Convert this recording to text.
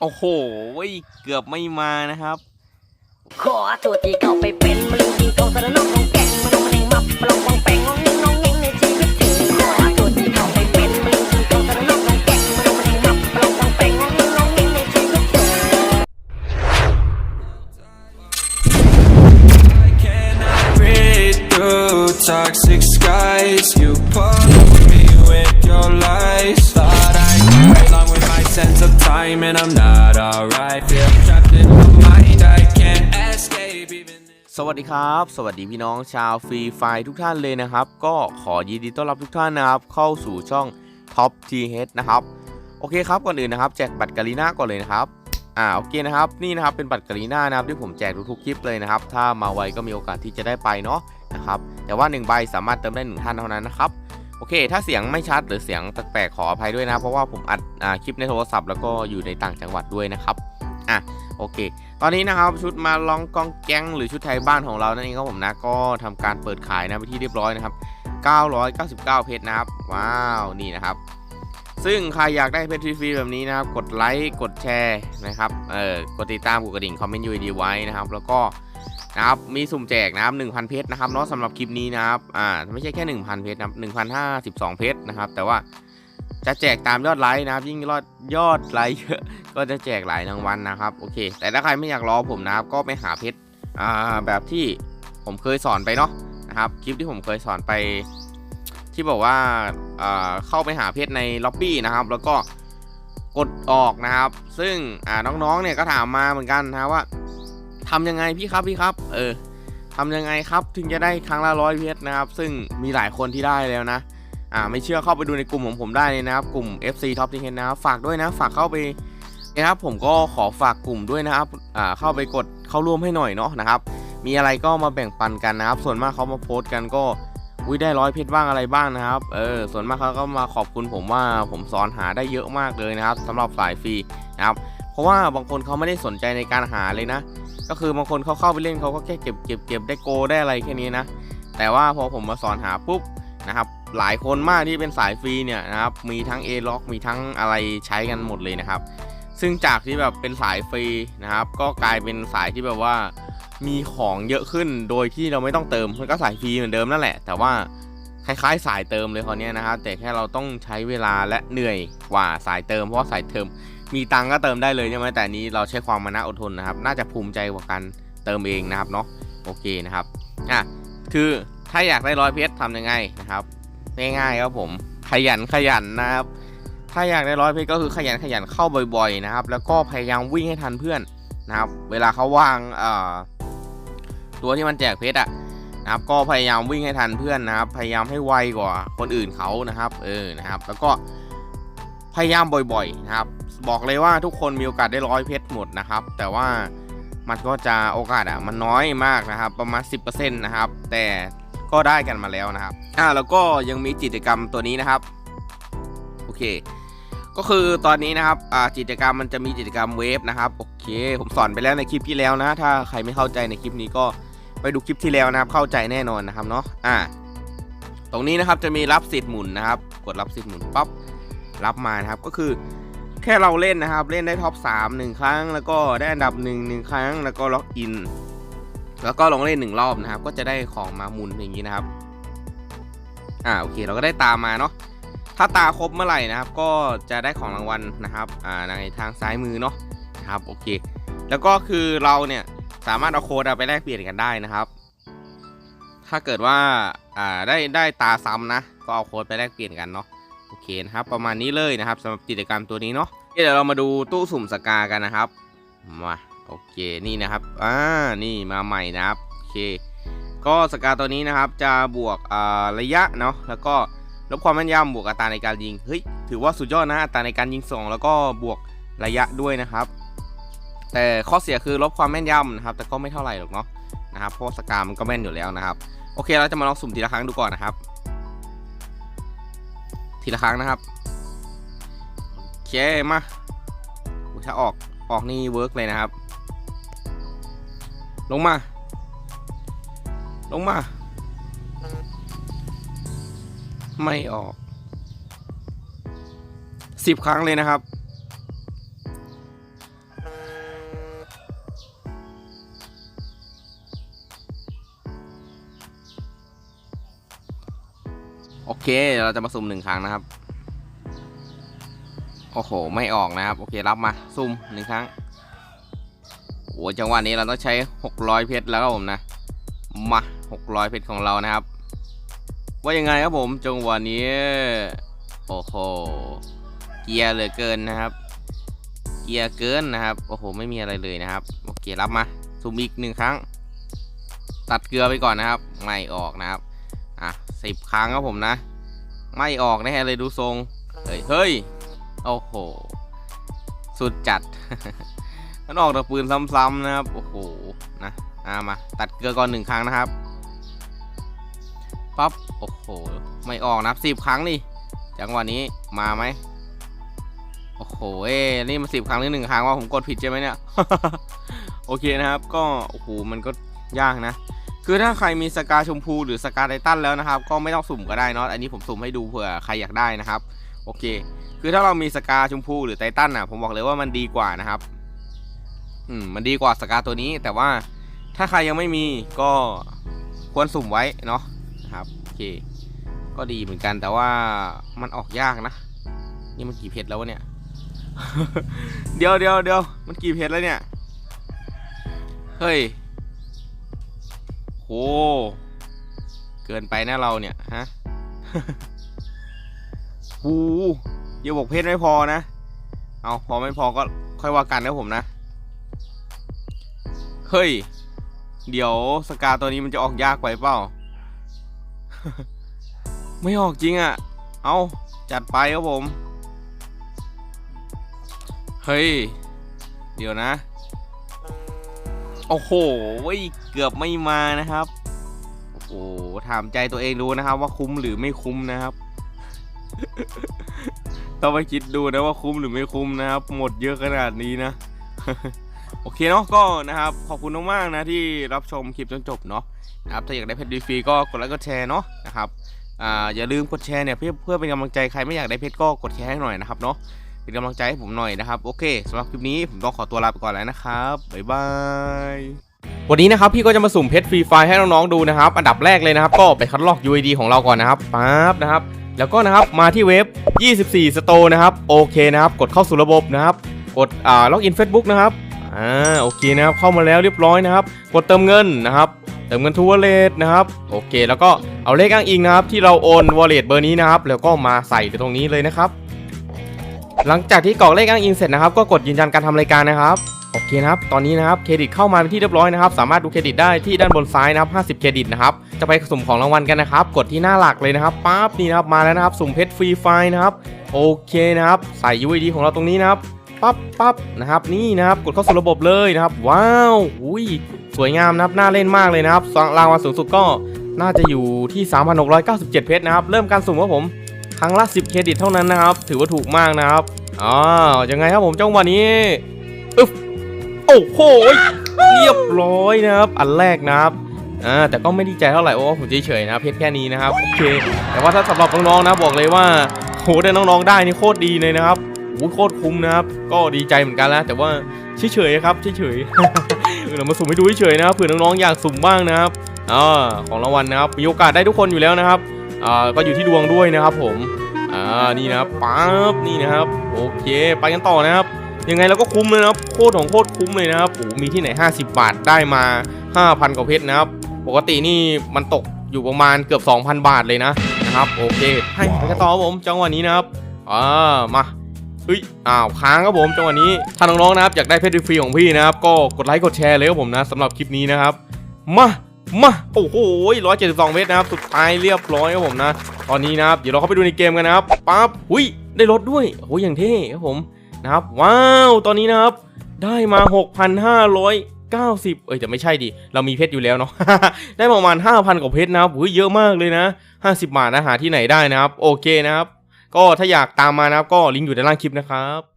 โอ้โห เกือบไม่มานะครับ ขอตัวที่เข้าไปเป็นมะเร็งกินกองสารนองของแกงมันมะเร็งมับปลองปองแปงงงเงงงงเงงในชีวิตจริงขอตัวที่เข้าไปเป็นมะเร็งกินกองสารนองของแกงมันมะเร็งมับปลองปองแปงงงเงงงงเงงในชีวิตจริง I cannot breathe through toxic skies. You pollute me with your lies. Sense of time, and I'm not alright. Feel trapped in my mind, I can't escape even. สวัสดีครับ สวัสดีพี่น้องชาวฟรีไฟทุกท่านเลยนะครับ ก็ขอยินดีต้อนรับทุกท่านนะครับ เข้าสู่ช่อง Top T H นะครับ โอเคครับ ก่อนอื่นนะครับ แจกบัตรกาลีน่าก่อนเลยนะครับ อ่า โอเคนะครับ นี่นะครับ เป็นบัตรกาลีน่านะครับ ที่ผมแจกทุกๆคลิปเลยนะครับ ถ้ามาไวก็มีโอกาสที่จะได้ไปเนาะ นะครับ แต่ว่า1ใบสามารถเติมได้1ท่านเท่านั้นนะครับ โอเค ถ้าเสียงไม่ชัดหรือเสียงแปลกๆขออภัยด้วยนะ เพราะว่าผมอัดอคลิปในโทรศัพท์แล้วก็อยู่ในต่างจังหวัดด้วยนะครับอะโอเค ตอนนี้นะครับชุดมาลองกองแก๊งหรือชุดไทยบ้านของเรานั่นเองครับผมนะก็ทำการเปิดขายนะไปที่เรียบร้อยนะครับ 999 เพชรนะครับว้าวนี่นะครับซึ่งใครอยากได้เพชรฟรีๆแบบนี้นะครับ กดไลค์ กดแชร์นะครับ เออกดติดตามกดกระดิ่ง คอมเมนต์ยูดีไว้นะครับ แล้วก็ นะครับมีสุ่มแจกนะครับ1,000 เพชรนะครับเนาะสำหรับคลิปนี้นะครับอ่าไม่ใช่แค่ 1,000 เพชรนะครับ1,052 เพชรนะครับ แต่ว่าจะแจกตามยอดไลค์นะครับ ยิ่งยอดยอดไลค์เยอะก็จะแจกหลายรางวัลนะครับโอเค แต่ถ้าใครไม่อยากรอผมนะครับ ก็ไปหาเพชรอ่าแบบที่ผมเคยสอนไปเนาะนะครับคลิปที่ผมเคยสอนไป ที่บอกว่าเอ่อเข้าไปหาเพชรในล็อบบี้นะครับ แล้วก็กดออกนะครับ ซึ่งอ่าน้องๆเนี่ยก็ถามมาเหมือนกันนะว่า ทำยังไงพี่ครับพี่ครับ เออทำยังไงครับถึงจะได้ครั้งละร้อยเพชรนะครับ ซึ่งมีหลายคนที่ได้แล้วนะอ่าไม่เชื่อเข้าไปดูในกลุ่มของผมได้เลยนะครับ กลุ่ม FC Top ที่เห็นนะครับฝากด้วยนะฝากเข้าไปนะครับผมก็ขอฝากกลุ่มด้วยนะครับอ่าเข้าไปกดเข้าร่วมให้หน่อยเนาะนะครับ มีอะไรก็มาแบ่งปันกันนะครับ ส่วนมากเขามาโพสต์กันก็อุ้ยได้ร้อยเพชรบ้างอะไรบ้างนะครับเออส่วนมากเขาก็มาขอบคุณผมว่าผมสอนหาได้เยอะมากเลยนะครับสำหรับสายฟรีนะครับ เพราะว่าบางคนเขาไม่ได้สนใจในการหาเลยนะ ก็คือบางคนเขาเข้าไปเล่นเขาก็แค่เก็บเก็บเก็บได้โกได้อะไรแค่นี้นะ แต่ว่าพอผมมาสอนหาปุ๊บนะครับหลายคนมากที่เป็นสายฟรีเนี่ยนะครับมีทั้ง A ล็อกมีทั้งอะไรใช้กันหมดเลยนะครับ ซึ่งจากที่แบบเป็นสายฟรีนะครับ ก็กลายเป็นสายที่แบบว่ามีของเยอะขึ้นโดยที่เราไม่ต้องเติมมันก็สายฟรีเหมือนเดิมนั่นแหละ แต่ว่าคล้ายๆสายเติมเลยคราวเนี้ยนะครับแต่แค่เราต้องใช้เวลาและเหนื่อยกว่าสายเติมเพราะสายเติม มีตังก็เติมได้เลยใช่ไหมแต่นี้เราใช้ความมานะอดทนนะครับ น่าจะภูมิใจกว่าการเติมเองนะครับเนาะโอเคนะครับอะคือถ้าอยากได้ร้อยเพชรทำยังไงนะครับ ง่ายๆครับผมขยันขยันนะครับ ถ้าอยากได้ร้อยเพชรก็คือขยันขยันเข้าบ่อย ๆนะครับ แล้วก็พยายามวิ่งให้ทันเพื่อนนะครับ เวลาเขาวางเอ่อตัวที่มันแจกเพชรอะนะครับก็พยายามวิ่งให้ทันเพื่อนนะครับ พยายามให้ไวกว่าคนอื่นเขานะครับ เออนะครับ แล้วก็ พยายามบ่อยๆนะครับ บอกเลยว่าทุกคนมีโอกาสได้ร้อยเพชรหมดนะครับ แต่ว่ามันก็จะโอกาสอะมันน้อยมากนะครับ ประมาณ 10%นะครับ แต่ก็ได้กันมาแล้วนะครับอ่าแล้วก็ยังมีกิจกรรมตัวนี้นะครับโอเค ก็คือตอนนี้นะครับอ่ากิจกรรมมันจะมีกิจกรรมเวฟนะครับโอเค ผมสอนไปแล้วในคลิปที่แล้วนะ ถ้าใครไม่เข้าใจในคลิปนี้ก็ไปดูคลิปที่แล้วนะครับ เข้าใจแน่นอนนะครับเนาะอ่าตรงนี้นะครับจะมีรับสิทธิ์หมุนนะครับ กดรับสิทธิ์หมุนปั๊บ รับมานะครับ ก็คือแค่เราเล่นนะครับ เล่นได้ท็อป3 1 ครั้ง แล้วก็ได้อันดับ 1 1 ครั้ง แล้วก็ล็อกอิน แล้วก็ลงเล่นหนึ่งรอบนะครับ ก็จะได้ของมาหมุนอย่างนี้นะครับ อ่าโอเคเราก็ได้ตามมาเนาะ ถ้าตาครบเมื่อไหร่นะครับ ก็จะได้ของรางวัลนะครับ อ่าในทางซ้ายมือเนาะนะครับโอเค แล้วก็คือเราเนี่ยสามารถเอาโค้ดไปแลกเปลี่ยนกันได้นะครับ ถ้าเกิดว่าอ่าได้ได้ตาซ้ำนะ ก็เอาโค้ดไปแลกเปลี่ยนกันเนาะ เคนะครับ ประมาณนี้เลยนะครับสำหรับกิจกรรมตัวนี้เนาะเดี๋ยวเรามาดูตู้สุ่มสกากันนะครับมาโอเคนี่นะครับอ่านี่มาใหม่นะครับโอเค ก็สกาตัวนี้นะครับจะบวกอ่าระยะเนาะแล้วก็ลบความแม่นยำบวกอัตราในการยิงเฮ้ยถือว่าสุดยอดนะอัตราในการยิงสองแล้วก็บวกระยะด้วยนะครับ แต่ข้อเสียคือลบความแม่นยำนะครับ แต่ก็ไม่เท่าไหร่หรอกเนาะนะครับเพราะสกามันก็แม่นอยู่แล้วนะครับ โอเคเราจะมาลองสุ่มทีละครั้งดูก่อนนะครับ ทีละครั้งนะครับโอเคมาถ้าออกออกนี่เวิร์กเลยนะครับ ลงมา ลงมา ไม่ออกสิบครั้งเลยนะครับ โอเค เราจะมาซุ่มหนึ่งครั้งนะครับ โอ้โห ไม่ออกนะครับ โอเค รับมา ซุ่มหนึ่งครั้ง โอ้จังหวะนี้เราต้องใช้ 600 เพชรแล้วครับผมนะ มา 600 เพชรของเรานะครับ ว่ายังไงครับผม จังหวะนี้ โอ้โห เกียร์เหลือเกินนะครับ เกียร์เกินนะครับ โอ้โห ไม่มีอะไรเลยนะครับ โอเค รับมา ซุ่มอีกหนึ่งครั้ง ตัดเกลือไปก่อนนะครับ ไม่ออกนะครับ อะสิบครั้งครับผมนะ ไม่ออกแน่เลยดูทรง เฮ้ยเฮ้ยโอ้โห สุดจัด มันออกแต่ปืนซ้ำๆนะครับ โอ้โห นะอ่ามา ตัดเกลือก่อนหนึ่งครั้งนะครับปั๊บ โอ้โห ไม่ออกนับสิบครั้งนี่จังหวะนี้มาไหมโอ้โห เอ้นี่มาสิบครั้งหรือหนึ่งครั้งว่าผมกดผิดใช่ไหมเนี่ย โอเคนะครับ ก็ โอ้โห มันก็ยากนะ คือถ้าใครมีสกาชมพูหรือสกาไททันแล้วนะครับ ก็ไม่ต้องสุ่มก็ได้เนาะอันนี้ผมสุ่มให้ดูเผื่อใครอยากได้นะครับ โอเค คือถ้าเรามีสกาชมพูหรือไททันอะผมบอกเลยว่ามันดีกว่านะครับ อืมมันดีกว่าสกาตัวนี้ แต่ว่าถ้าใครยังไม่มีก็ควรสุ่มไว้เนาะนะครับโอเค ก็ดีเหมือนกันแต่ว่ามันออกยากนะ นี่มันกี่เพชรแล้วเนี่ย เดี๋ยวเดี๋ยวเดี๋ยวมันกี่เพชรแล้วเนี่ย เฮ้ย โห เกินไปนะเราเนี่ย ฮะหูอย่าบอกเพชรไม่พอนะ เอาพอไม่พอก็ค่อยว่ากันนะผมนะ เฮ้ย เดี๋ยวสกาตัวนี้มันจะออกยากไปเปล่า ไม่ออกจริงอะ่ะ เอาจัดไปครับผม เฮ้ย เดี๋ยวนะ โอ้โห เกือบไม่มานะครับ โอ้โห ถามใจตัวเองดูนะครับว่าคุ้มหรือไม่คุ้มนะครับ ต้องไปคิดดูนะว่าคุ้มหรือไม่คุ้มนะครับ หมดเยอะขนาดนี้นะ โอเคเนาะก็นะครับ ขอบคุณมากๆนะที่รับชมคลิปจนจบเนาะนะครับ ถ้าอยากได้เพชรดีฟรีก็กดไลค์กดแชร์เนาะนะครับ อ่า อย่าลืมกดแชร์เนี่ยเพื่อเพื่อเป็นกำลังใจใครไม่อยากได้เพชรก็กดแชร์ให้หน่อยนะครับเนาะ เป็นกำลังใจให้ผมหน่อยนะครับ โอเคสำหรับคลิปนี้ผมต้องขอตัวลาไปก่อนแล้วนะครับบ๊ายบายวันนี้นะครับพี่ก็จะมาสุ่มเพชรฟรีไฟให้น้องๆดูนะครับ อันดับแรกเลยนะครับ ก็ไปคัดลอก UID ของเราก่อนนะครับปั๊บนะครับ แล้วก็นะครับมาที่เว็บ 24 Store นะครับ โอเคนะครับ กดเข้าสู่ระบบนะครับ กดอ่าล็อกอิน Facebook นะครับอ่าโอเคนะครับ เข้ามาแล้วเรียบร้อยนะครับ กดเติมเงินนะครับ เติมเงินทูวอลเล็ตนะครับโอเค แล้วก็เอาเลขอ้างอิงนะครับ ที่เราโอนวอลเล็ตเบอร์นี้นะครับแล้วก็มาใส่ตรงนี้เลยนะครับ หลังจากที่กรอกเลขอ้างอิงเสร็จนะครับก็กดยืนยันการทำรายการนะครับโอเคนะครับ ตอนนี้นะครับ เครดิตเข้ามาเป็นที่เรียบร้อยนะครับ สามารถดูเครดิตได้ที่ด้านบนซ้ายนะครับ 50 เครดิตนะครับ จะไปสุ่มของรางวัลกันนะครับ กดที่หน้าหลักเลยนะครับปั๊บนี่นะครับ มาแล้วนะครับ สุ่มเพชรฟรีไฟนะครับ โอเคนะครับ ใส่ UID ของเราตรงนี้นะครับ ปั๊บปั๊บนะครับ นี่นะครับ กดเข้าสู่ระบบเลยนะครับ ว้าว อุ้ย สวยงามนะครับ น่าเล่นมากเลยนะครับ รางวัลสูงสุดก็น่าจะอยู่ที่ 3,697 เพชรนะครับ เริ่มการสุ่มครับผม ครั้งละ10เครดิตเท่านั้นนะครับ ถือว่าถูกมากนะครับอ๋อยังไงครับผมจังหวะนี้อึ๊บโอ้โหเรียบร้อยนะครับ อันแรกนะครับอ่าแต่ก็ไม่ดีใจเท่าไหร่โอ้ผมเฉยๆนะเพชรแค่นี้นะครับโอเคแต่ว่าถ้าสำหรับน้องๆนะบอกเลยว่าโหได้น้องๆได้นี่โคตรดีเลยนะครับโอ้โหโคตรคุ้มนะครับ ก็ดีใจเหมือนกันแล้วแต่ว่าเฉยๆครับเฉยๆเออเรามาสุ่มให้ดูเฉยๆนะครับเผื่อน้องๆอยากสุ่มบ้างนะครับอ่าของรางวัลนะครับมีโอกาสได้ทุกคนอยู่แล้วนะครับ อ่าก็อยู่ที่ดวงด้วยนะครับผมอ่านี่นะครับปั๊บนี่นะครับโอเคไปกันต่อนะครับยังไงเราก็คุ้มเลยนะครับโคตรของโคตรคุ้มเลยนะครับโอ้มีที่ไหน 50 บาทได้มา 5,000กว่าเพชรนะครับ ปกตินี่มันตกอยู่ประมาณเกือบ 2,000 บาทเลยนะนะครับโอเคให้ไปกันต่อครับผมจังหวะนี้นะครับอ่ามาเฮ้ยอ้าวค้างครับผมจังหวะนี้ถ้าน้องๆนะครับอยากได้เพชรฟรีของพี่นะครับก็กดไลค์กดแชร์เลยครับผมนะสำหรับคลิปนี้นะครับมา มาโอ้โห172เมตรนะครับสุดท้ายเรียบร้อยครับผมนะ ตอนนี้นะครับเดี๋ยวเราเข้าไปดูในเกมกันนะครับปั๊บหุยได้รถด้วยโอ้โหอย่างเท่ครับผมนะครับ ว้าวตอนนี้นะครับ ได้มา 6,590 เอ้ยแต่ไม่ใช่ดิ เรามีเพชรอยู่แล้วเนาะ ได้ประมาณ 5,000 กว่าเพชรนะครับอุ้ยเยอะมากเลยนะ 50 บาทนะหาที่ไหนได้นะครับ โอเคนะครับ ก็ถ้าอยากตามมานะครับ ก็ลิงก์อยู่ด้านล่างคลิปนะครับ